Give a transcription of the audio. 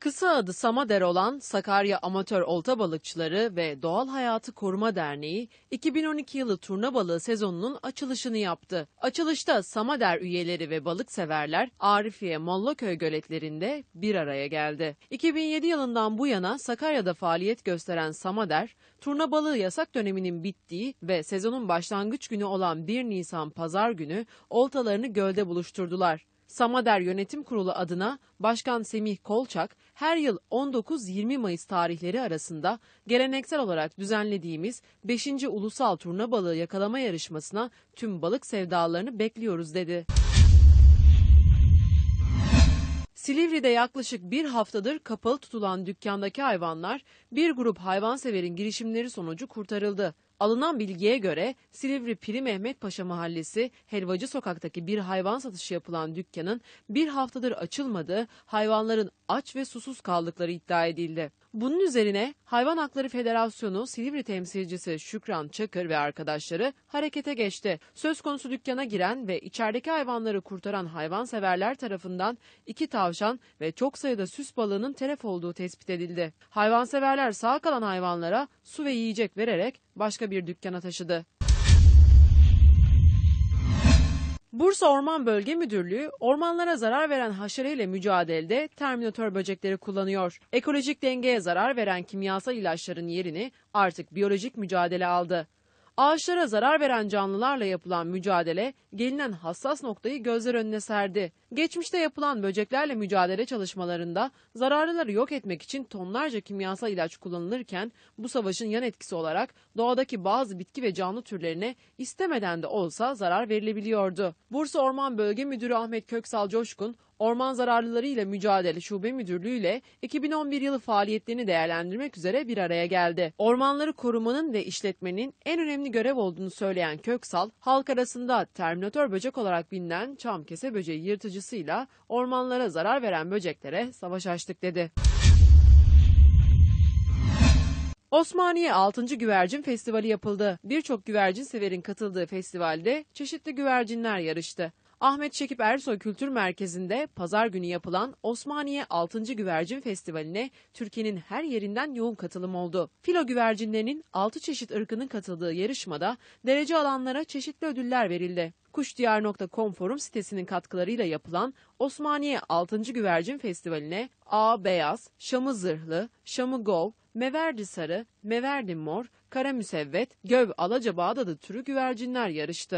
Kısa adı Samader olan Sakarya Amatör Olta Balıkçıları ve Doğal Hayatı Koruma Derneği 2012 yılı turna balığı sezonunun açılışını yaptı. Açılışta Samader üyeleri ve balık severler Arifiye Mollaköy göletlerinde bir araya geldi. 2007 yılından bu yana Sakarya'da faaliyet gösteren Samader, turna balığı yasak döneminin bittiği ve sezonun başlangıç günü olan 1 Nisan pazar günü oltalarını gölde buluşturdular. Samader Yönetim Kurulu adına Başkan Semih Kolçak her yıl 19-20 Mayıs tarihleri arasında geleneksel olarak düzenlediğimiz 5. Ulusal Turna Balığı Yakalama Yarışmasına tüm balık sevdalarını bekliyoruz dedi. Silivri'de yaklaşık bir haftadır kapalı tutulan dükkandaki hayvanlar bir grup hayvanseverin girişimleri sonucu kurtarıldı. Alınan bilgiye göre Silivri Piri Mehmet Paşa Mahallesi Helvacı Sokak'taki bir hayvan satışı yapılan dükkanın bir haftadır açılmadığı, hayvanların aç ve susuz kaldıkları iddia edildi. Bunun üzerine Hayvan Hakları Federasyonu Silivri temsilcisi Şükran Çakır ve arkadaşları harekete geçti. Söz konusu dükkana giren ve içerideki hayvanları kurtaran hayvanseverler tarafından iki tavşan ve çok sayıda süs balığının telef olduğu tespit edildi. Hayvanseverler sağ kalan hayvanlara su ve yiyecek vererek başka bir dükkana taşıdı. Bursa Orman Bölge Müdürlüğü ormanlara zarar veren haşereyle mücadelede terminatör böcekleri kullanıyor. Ekolojik dengeye zarar veren kimyasal ilaçların yerini artık biyolojik mücadele aldı. Ağaçlara zarar veren canlılarla yapılan mücadele gelinen hassas noktayı gözler önüne serdi. Geçmişte yapılan böceklerle mücadele çalışmalarında zararlıları yok etmek için tonlarca kimyasal ilaç kullanılırken bu savaşın yan etkisi olarak doğadaki bazı bitki ve canlı türlerine istemeden de olsa zarar verilebiliyordu. Bursa Orman Bölge Müdürü Ahmet Köksal Coşkun Orman Zararlıları ile Mücadele Şube Müdürlüğü ile 2011 yılı faaliyetlerini değerlendirmek üzere bir araya geldi. Ormanları korumanın ve işletmenin en önemli görev olduğunu söyleyen Köksal, halk arasında terminatör böcek olarak bilinen çamkese böceği yırtıcısıyla ormanlara zarar veren böceklere savaş açtık dedi. Osmaniye 6. Güvercin Festivali yapıldı. Birçok güvercin severin katıldığı festivalde çeşitli güvercinler yarıştı. Ahmet Şekip Ersoy Kültür Merkezi'nde pazar günü yapılan Osmaniye 6. Güvercin Festivali'ne Türkiye'nin her yerinden yoğun katılım oldu. Filo güvercinlerinin 6 çeşit ırkının katıldığı yarışmada derece alanlara çeşitli ödüller verildi. Kuşdiyar.com forum sitesinin katkılarıyla yapılan Osmaniye 6. Güvercin Festivali'ne A Beyaz, Şamı Zırhlı, Şamı Gol, Meverdi Sarı, Meverdi Mor, Kara Müsevvet, Göv Alaca Bağdadı türü güvercinler yarıştı.